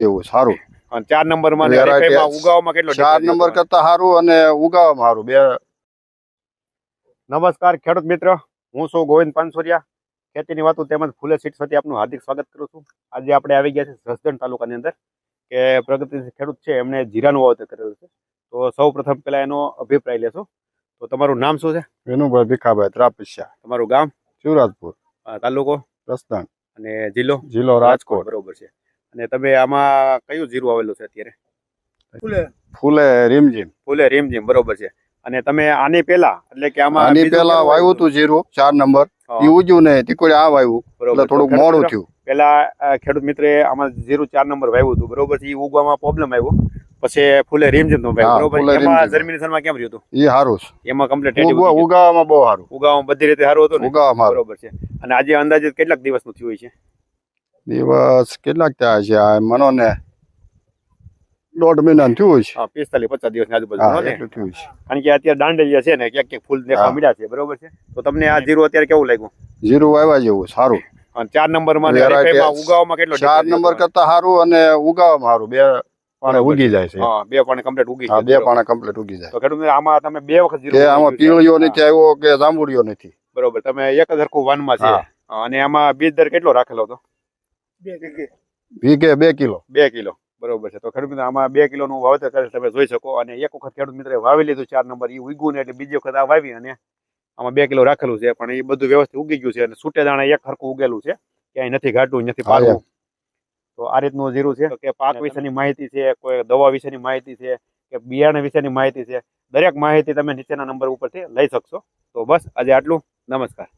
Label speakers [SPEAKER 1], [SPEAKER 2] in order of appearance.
[SPEAKER 1] એવું સારું.
[SPEAKER 2] અને ચાર નંબરમાં
[SPEAKER 1] Variety
[SPEAKER 2] ઉગાવામાં કેટલો
[SPEAKER 1] ચાર નંબર કરતા સારું અને ઉગાવામાં સારું બે.
[SPEAKER 2] નમસ્કાર ખેડૂત મિત્ર. હું છું ગોવિંદ પાનસોરિયા. ખેતીની વાતો તેમજ ફૂલે સીટ સાથે આપનું હાર્દિક સ્વાગત કરું છું. આજે આપણે આવી ગયા છે જસદણ તાલુકાની અંદર કે પ્રગતિશીલ ખેડૂત છે એમણે જીરાનું વાવેતર કરેલું છે. તો સૌ પ્રથમ પહેલાં એનો અભિપ્રાય લેશો. તો તમારું નામ શું છે?
[SPEAKER 1] વિનુભાઈ ભીખાભાઈ ત્રાપસ્યા.
[SPEAKER 2] તમારું ગામ?
[SPEAKER 1] શિવરાજપુર.
[SPEAKER 2] તાલુકો?
[SPEAKER 1] રસ્તાન
[SPEAKER 2] અને જિલ્લો?
[SPEAKER 1] જિલ્લો રાજકોટ
[SPEAKER 2] બરોબર છે. અને તમે આમાં કયું જીરું આવેલું છે અત્યારે?
[SPEAKER 1] ફૂલે. રીમઝીમ.
[SPEAKER 2] ફૂલે રીમઝીમ બરોબર છે. અને તમે આની પેલા એટલે કે આમાં
[SPEAKER 1] આની પેલા વાવ્યું હતું જીરું ચાર નંબર. ઈ ઉજ્યું ને તીકોડે આ વાવ્યું. એટલે થોડુંક મોડું થયું.
[SPEAKER 2] પેલા ખેડૂત મિત્રે આમાં જીરું ચાર નંબર વાવ્યું હતું. બરોબર છે ઈ ઉગવામાં પ્રોબ્લેમ આવ્યો. પછી ફૂલે રીમઝીમનું બરોબર.
[SPEAKER 1] ફૂલે
[SPEAKER 2] એમાં જર્મિનેશનમાં કેમ રહ્યું હતું?
[SPEAKER 1] ઈ સારું છે.
[SPEAKER 2] એમાં કમ્પ્લીટ
[SPEAKER 1] ઉગાવામાં બહુ સારું
[SPEAKER 2] ઉગાવામાં બધી રીતે સારું હતું
[SPEAKER 1] ઉગાવામાં
[SPEAKER 2] બરોબર છે. અને આજે અંદાજે કેટલાક દિવસનું થયું છે?
[SPEAKER 1] દિવસ કેટલાક થયા છે? આ મનો ને દોઢ મહિના થયું છે.
[SPEAKER 2] હા પિસ્તાલીસ પચાસ દિવસ આજુબાજુ
[SPEAKER 1] થયું છે.
[SPEAKER 2] કારણ કે અત્યારે દાંડલિયા છે ને ક્યાંક ક્યાંક ફૂલ દેખવા મળ્યા છે બરોબર છે? તો તમને આ જીરું અત્યારે કેવું લાગ્યું?
[SPEAKER 1] જીરું આવ્યા જેવું સારું.
[SPEAKER 2] અને ચાર
[SPEAKER 1] નંબરમાં
[SPEAKER 2] ઉગાવામાં કેટલો
[SPEAKER 1] ચાર નંબર કરતા સારું અને ઉગાવામાં સારું. બે પાણે ઉગી જાય છે.
[SPEAKER 2] હા બે પાણે કમ્પ્લીટ ઉગી જાય
[SPEAKER 1] બે પાણે કમ્પ્લીટ ઉગી જાય.
[SPEAKER 2] તો ખેડૂત આમાં તમે બે વખત જીરું
[SPEAKER 1] આમાં પીળીઓ નથી આવ્યો કે જાંબુડીઓ નથી.
[SPEAKER 2] બરોબર. તમે એક જ હરખું વાનમાં છે. અને આમાં બીજ દર કેટલો રાખેલો હતો?
[SPEAKER 1] વીઘે બે કિલો.
[SPEAKER 2] બે કિલો. બરોબર છે. તો ખેડૂત મિત્ર આમાં બે કિલો નું વાવેતર કરે તમે જોઈ શકો. અને એક વખત ખેડૂત મિત્રે વાવી લીધું ચાર નંબર. એ ઉગ્યું ને એટલે બીજી વખત આ વાવી અને આમાં બે કિલો રાખેલું છે. પણ એ બધું વ્યવસ્થિત ઉગી ગયું છે અને છૂટે દાણા એક હરખું ઉગેલું છે. ક્યાંય નથી ઘાટું નથી પાડવું તો આ રીતનું જીરું છે. કે પાક વિશેની માહિતી છે કોઈ દવા વિશેની માહિતી છે કે બિયારણ વિશેની માહિતી છે. દરેક માહિતી તમે નીચેના નંબર ઉપરથી લઈ શકશો. તો બસ આજે આટલું. નમસ્કાર.